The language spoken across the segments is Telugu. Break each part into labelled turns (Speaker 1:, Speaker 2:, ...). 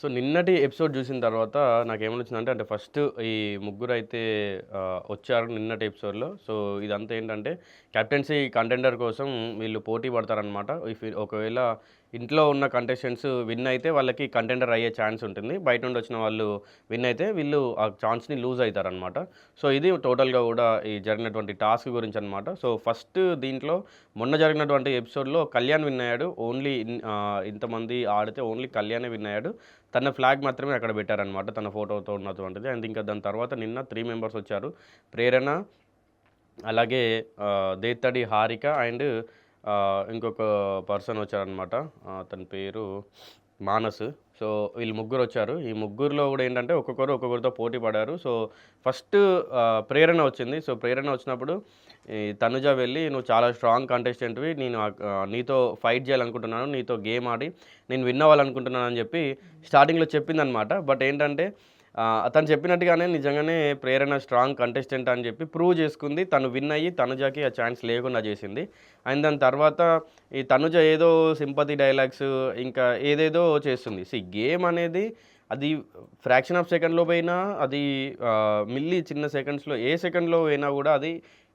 Speaker 1: సో నిన్నటి ఎపిసోడ్ చూసిన తర్వాత నాకేమనిచ్చిందంటే అంటే ఫస్ట్ ఈ ముగ్గురు అయితే వచ్చారు నిన్నటి ఎపిసోడ్లో. సో ఇదంతా ఏంటంటే కెప్టెన్సీ కంటెండర్ కోసం వీళ్ళు పోటీ పడతారనమాట ఇఫ్ ఒకవేళ ఇంట్లో ఉన్న కంటెస్టెంట్స్ విన్ అయితే వాళ్ళకి కంటెండర్ అయ్యే ఛాన్స్ ఉంటుంది. బయట నుండి వచ్చిన వాళ్ళు విన్ అయితే వీళ్ళు ఆ ఛాన్స్ని లూజ్ అవుతారనమాట సో ఇది టోటల్గా కూడా ఈ జరిగినటువంటి టాస్క్ గురించి అనమాట సో ఫస్ట్ దీంట్లో మొన్న జరిగినటువంటి ఎపిసోడ్లో కళ్యాణ్ విన్ అయ్యాడు. ఓన్లీ ఇంతమంది ఆడితే ఓన్లీ కళ్యాణే విన్ అయ్యాడు. తన ఫ్లాగ్ మాత్రమే అక్కడ పెట్టారనమాట తన ఫోటోతో ఉన్నటువంటిది. అండ్ ఇంకా దాని తర్వాత నిన్న త్రీ మెంబర్స్ వచ్చారు. ప్రేరణ అలాగే దేత్తడి హారిక అండ్ ఇంకొక పర్సన్ వచ్చారనమాట తన పేరు మానస్. సో వీళ్ళు ముగ్గురు వచ్చారు ఈ ముగ్గురులో కూడా ఏంటంటే ఒక్కొక్కరు ఒక్కొక్కరితో పోటీ పడారు. సో ఫస్ట్ ప్రేరణ వచ్చింది. సో ప్రేరణ వచ్చినప్పుడు ఈ తనుజ వెళ్ళి నువ్వు చాలా స్ట్రాంగ్ కంటెస్టెంట్వి. నేను నీతో ఫైట్ చేయాలనుకుంటున్నాను. నీతో గేమ్ ఆడి నేను విన్ అవ్వాలనుకుంటున్నాను అని చెప్పి స్టార్టింగ్లో చెప్పిందనమాట. బట్ ఏంటంటే తను చెప్పినట్టుగానే నిజంగానే ప్రేరణ స్ట్రాంగ్ కంటెస్టెంట్ అని చెప్పి ప్రూవ్ చేసుకుంది. తను విన్ అయ్యి తనుజకి ఆ ఛాన్స్ లేకుండా చేసింది. అండ్ దాని తర్వాత ఈ తనుజ ఏదో సింపతి డైలాగ్స్ ఇంకా ఏదేదో చేస్తుంది. సి గేమ్ అనేది అది ఫ్రాక్షన్ ఆఫ్ సెకండ్లో పోయినా అది మిల్లీ చిన్న సెకండ్స్లో ఏ సెకండ్లో పోయినా కూడా అది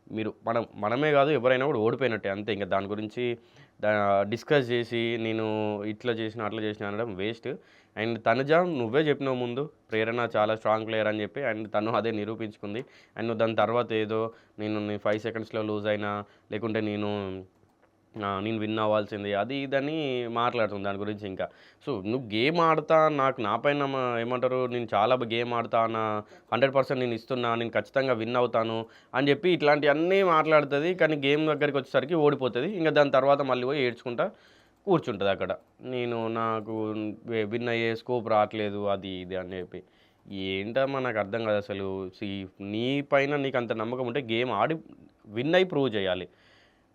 Speaker 1: మీరు మనం మనమే కాదు ఎవరైనా కూడా ఓడిపోయినట్టే. అంతే ఇంకా దాని గురించి డిస్కస్ చేసి నేను ఇట్లా చేసిన అట్లా చేసిన అనడం వేస్ట్. అండ్ తనుజ నువ్వే చెప్పినావు ముందు ప్రేరణ చాలా స్ట్రాంగ్ ప్లేయర్ అని చెప్పి అండ్ తను అదే నిరూపించుకుంది. అండ్ నువ్వు దాని తర్వాత ఏదో నేను ఫైవ్ సెకండ్స్లో లూజ్ అయినా లేకుంటే నేను నేను విన్ అవ్వాల్సింది. అది ఇదని మాట్లాడుతుంది దాని గురించి ఇంకా. సో నువ్వు గేమ్ ఆడతా నాకు నా పైన ఏమంటారు నేను చాలా గేమ్ ఆడతా నా హండ్రెడ్ పర్సెంట్ నేను ఇస్తున్నా నేను ఖచ్చితంగా విన్ అవుతాను అని చెప్పి ఇట్లాంటివన్నీ మాట్లాడుతుంది కానీ గేమ్ దగ్గరికి వచ్చేసరికి ఓడిపోతుంది. ఇంకా దాని తర్వాత మళ్ళీ పోయి ఏడ్చుకుంటా కూర్చుంటుంది అక్కడ. నేను నాకు విన్ అయ్యే స్కోప్ రావట్లేదు అది ఇది అని చెప్పి. ఏంటమ్మా నాకు అర్థం కాదు అసలు. నీ పైన నీకు అంత నమ్మకం ఉంటే గేమ్ ఆడి విన్ అయి ప్రూవ్ చేయాలి.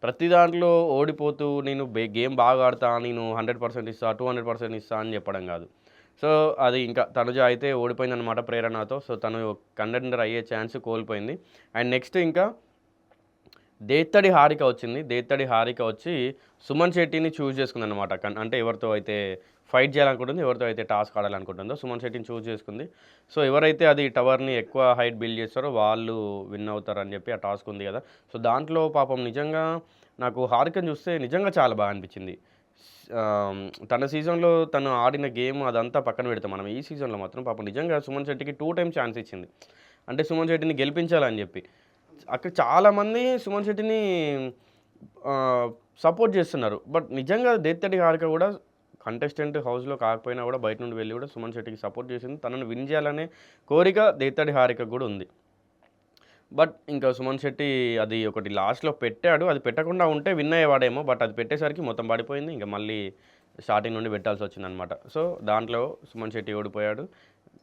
Speaker 1: ప్రతి దాంట్లో ఓడిపోతూ నేను గేమ్ బాగా ఆడతా నేను హండ్రెడ్ పర్సెంట్ ఇస్తా టూ హండ్రెడ్ పర్సెంట్ ఇస్తా అని చెప్పడం కాదు. సో అది ఇంకా తనుజ అయితే ఓడిపోయిందనమాట ప్రేరణతో సో తను కంటెండర్ అయ్యే ఛాన్స్ కోల్పోయింది. అండ్ నెక్స్ట్ ఇంకా దేత్తడి హారిక వచ్చింది. దేత్తడి హారిక వచ్చి సుమన్ శెట్టిని చూస్ చేసుకుంది అనమాట అంటే ఎవరితో అయితే ఫైట్ చేయాలనుకుంటుంది ఎవరితో అయితే టాస్క్ ఆడాలనుకుంటుందో సుమన్ శెట్టిని చూస్ చేసుకుంది. సో ఎవరైతే అది టవర్ని ఎక్కువ హైట్ బిల్డ్ చేస్తారో వాళ్ళు విన్ అవుతారని చెప్పి ఆ టాస్క్ ఉంది కదా. సో దాంట్లో పాపం నిజంగా నాకు హారికను చూస్తే నిజంగా చాలా బాగా అనిపించింది. తన సీజన్లో తను ఆడిన గేమ్ అదంతా పక్కన పెడతాం మనం. ఈ సీజన్లో మాత్రం పాపం నిజంగా సుమన్ శెట్టికి టూ టైమ్స్ ఛాన్స్ ఇచ్చింది. అంటే సుమన్ శెట్టిని గెలిపించాలని చెప్పి. అక్కడ చాలామంది సుమన్ శెట్టిని సపోర్ట్ చేస్తున్నారు. బట్ నిజంగా దేత్తడి హారిక కూడా కంటెస్టెంట్ హౌస్లో కాకపోయినా కూడా బయట నుండి వెళ్ళి కూడా సుమన్ శెట్టికి సపోర్ట్ చేసింది. తనను విన్ చేయాలనే కోరిక దేత్తడి హారిక కూడా ఉంది. బట్ ఇంకా సుమన్ శెట్టి అది ఒకటి లాస్ట్లో పెట్టాడు. అది పెట్టకుండా ఉంటే విన్ అయ్యేవాడేమో బట్ అది పెట్టేసరికి మొత్తం పడిపోయింది. ఇంకా మళ్ళీ స్టార్టింగ్ నుండి పెట్టాల్సి వచ్చిందనమాట సో దాంట్లో సుమన్ శెట్టి ఓడిపోయాడు.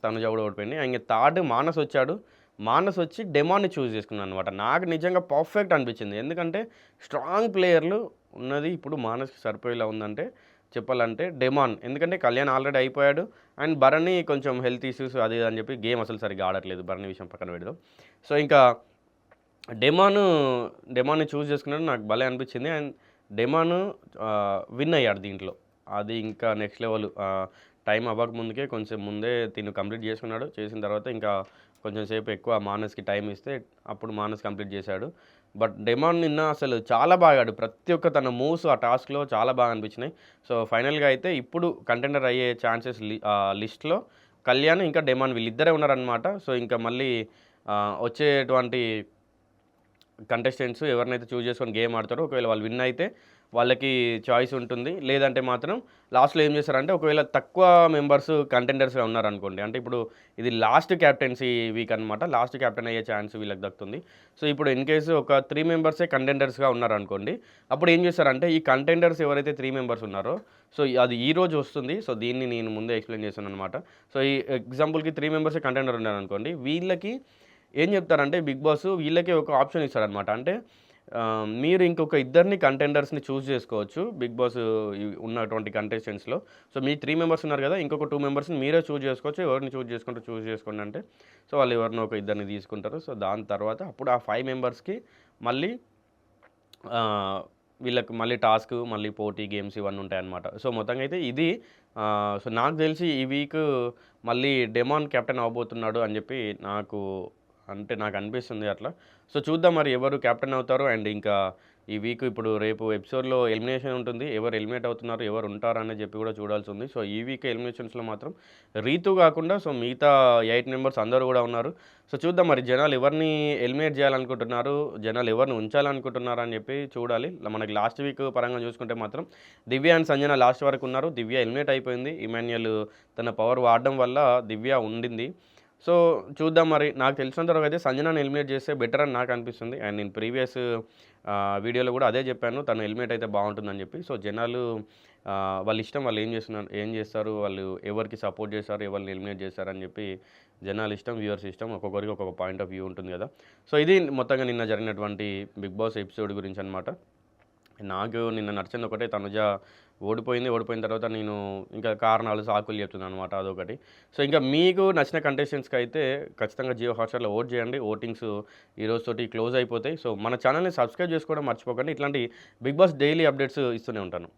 Speaker 1: తనుజ కూడా ఓడిపోయింది. ఇంకా థర్డ్ మానస్ వచ్చాడు. మానస్ వచ్చి డెమాన్ని చూస్ చేసుకున్నాను అనమాట నాకు నిజంగా పర్ఫెక్ట్ అనిపించింది. ఎందుకంటే స్ట్రాంగ్ ప్లేయర్లు ఉన్నది ఇప్పుడు మానస్కి సరిపోయేలా ఉందంటే చెప్పాలంటే డెమాన్. ఎందుకంటే కళ్యాణ్ ఆల్రెడీ అయిపోయాడు. అండ్ భరణి కొంచెం హెల్త్ ఇష్యూస్ అది అని చెప్పి గేమ్ అసలు సరిగ్గా ఆడట్లేదు భరణి విషయం పక్కన పెడదాం. సో ఇంకా డెమాను డెమాన్ని చూస్ చేసుకున్నాడు నాకు భలే అనిపించింది. అండ్ డెమాను విన్ అయ్యాడు దీంట్లో. అది ఇంకా నెక్స్ట్ లెవెల్ టైం అవ్వక ముందుకే కొంచెం ముందే తిను కంప్లీట్ చేసుకున్నాడు. చేసిన తర్వాత ఇంకా కొంచెం సేపు ఎక్కువ మానస్కి టైం ఇస్తే అప్పుడు మానస్ కంప్లీట్ చేశాడు. బట్ డెమాన్ నిన్న అసలు చాలా బాగా ఆడు ప్రతి ఒక్క తన మూవ్స్ ఆ టాస్క్లో చాలా బాగా అనిపించినాయి. సో ఫైనల్గా అయితే ఇప్పుడు కంటెండర్ అయ్యే ఛాన్సెస్ లిస్ట్లో కళ్యాణ్ ఇంకా డెమాన్ వీళ్ళిద్దరే ఉన్నారనమాట సో ఇంకా మళ్ళీ వచ్చేటువంటి కంటెస్టెంట్స్ ఎవరినైతే చూస్ చేసుకొని గేమ్ ఆడతారో ఒకవేళ వాళ్ళు విన్ అయితే వాళ్ళకి చాయిస్ ఉంటుంది. లేదంటే మాత్రం లాస్ట్లో ఏం చేస్తారంటే ఒకవేళ తక్కువ మెంబర్స్ కంటెండర్స్గా ఉన్నారనుకోండి అంటే ఇప్పుడు ఇది లాస్ట్ క్యాప్టెన్సీ వీక్ అనమాట లాస్ట్ క్యాప్టెన్ అయ్యే ఛాన్స్ వీళ్ళకి దక్కుతుంది. సో ఇప్పుడు ఇన్ కేసు ఒక త్రీ మెంబర్సే కంటెండర్స్గా ఉన్నారనుకోండి అప్పుడు ఏం చేస్తారంటే ఈ కంటెండర్స్ ఎవరైతే త్రీ మెంబర్స్ ఉన్నారో సో అది ఈ రోజు వస్తుంది. సో దీన్ని నేను ముందే ఎక్స్ప్లెయిన్ చేశాను అనమాట సో ఈ ఎగ్జాంపుల్కి త్రీ మెంబర్సే కంటెండర్ ఉన్నారనుకోండి వీళ్ళకి ఏం చెప్తారంటే బిగ్ బాస్ వీళ్ళకి ఒక ఆప్షన్ ఇస్తారనమాట అంటే మీరు ఇంకొక ఇద్దరిని కంటెండర్స్ని చూస్ చేసుకోవచ్చు. బిగ్ బాస్ ఉన్నటువంటి కంటెస్టెంట్స్లో సో మీ త్రీ మెంబర్స్ ఉన్నారు కదా ఇంకొక టూ మెంబర్స్ని మీరే చూస్ చేసుకోవచ్చు. ఎవరిని చూస్ చేసుకుంటే చూస్ చేసుకోండి అంటే. సో వాళ్ళు ఎవరినో ఒక ఇద్దరిని తీసుకుంటారు. సో దాని తర్వాత అప్పుడు ఆ ఫైవ్ మెంబర్స్కి మళ్ళీ వీళ్ళకి మళ్ళీ టాస్క్ మళ్ళీ పోటీ గేమ్స్ ఇవన్నీ ఉంటాయన్నమాట. సో మొత్తంగా అయితే ఇది సో నాకు తెలిసి ఈ వీక్ మళ్ళీ డెమాన్ కెప్టెన్ అవ్వబోతున్నాడు అని చెప్పి నాకు అంటే నాకు అనిపిస్తుంది అట్లా. సో చూద్దాం మరి ఎవరు కెప్టెన్ అవుతారు అండ్ ఇంకా ఈ వీక్ ఇప్పుడు రేపు ఎపిసోడ్‌లో ఎలిమినేషన్ ఉంటుంది. ఎవరు ఎలిమినేట్ అవుతున్నారు, ఎవరు ఉంటారని చెప్పి కూడా చూడాల్సి ఉంది. సో ఈ వీక్ ఎలిమినేషన్స్‌లో మాత్రం రీతు కాకుండా సో మిగతా ఎయిట్ మెంబర్స్ అందరూ కూడా ఉన్నారు. సో చూద్దాం మరి జనాలు ఎవరిని ఎలిమినేట్ చేయాలనుకుంటున్నారు, జనాలు ఎవరిని ఉంచాలనుకుంటున్నారు అని చెప్పి చూడాలి. మనకి లాస్ట్ వీక్ పరంగా చూసుకుంటే మాత్రం దివ్య అండ్ సంజన లాస్ట్ వరకు ఉన్నారు. దివ్య ఎలిమినేట్ అయిపోయింది. ఇమాన్యుయల్ తన పవర్ వాడడం వల్ల దివ్య ఉండింది. సో చూద్దాం మరి నాకు తెలిసినంత వరకు అయితే సంజనాన్ని ఎలిమినేట్ చేస్తే బెటర్ అని నాకు అనిపిస్తుంది. అండ్ నేను ప్రీవియస్ వీడియోలో కూడా అదే చెప్పాను. తను ఎలిమినేట్ అయితే బాగుంటుందని చెప్పి. సో జనాలు వాళ్ళ ఇష్టం వాళ్ళు ఏం చేస్తున్నారు ఏం చేస్తారు, వాళ్ళు ఎవరికి సపోర్ట్ చేస్తారు, ఎవరిని ఎలిమినేట్ చేస్తారని చెప్పి జనాల ఇష్టం, వ్యూవర్స్ ఇష్టం. ఒక్కొక్కరికి ఒక్కొక్క పాయింట్ ఆఫ్ వ్యూ ఉంటుంది కదా! సో ఇది మొత్తంగా నిన్న జరిగినటువంటి బిగ్ బాస్ ఎపిసోడ్ గురించి అనమాట. నాకు నిన్న నడిచింది ఒకటే తనుజ ఓడిపోయింది. ఓడిపోయిన తర్వాత నేను ఇంకా కారణాలు, సాకులు చెప్తుందనమాట అదొకటి. సో ఇంకా మీకు నచ్చిన కంటెస్టెంట్స్‌కి అయితే ఖచ్చితంగా జియో హాట్‌స్టార్‌లో ఓట్ చేయండి. ఓటింగ్స్ ఈ క్లోజ్ అయిపోతాయి. సో మన ఛానల్‌ని సబ్స్క్రైబ్ చేసుకోవడం మర్చిపోకండి. ఇట్లాంటి బిగ్ బాస్ డైలీ అప్డేట్స్ ఇస్తూనే ఉంటాను.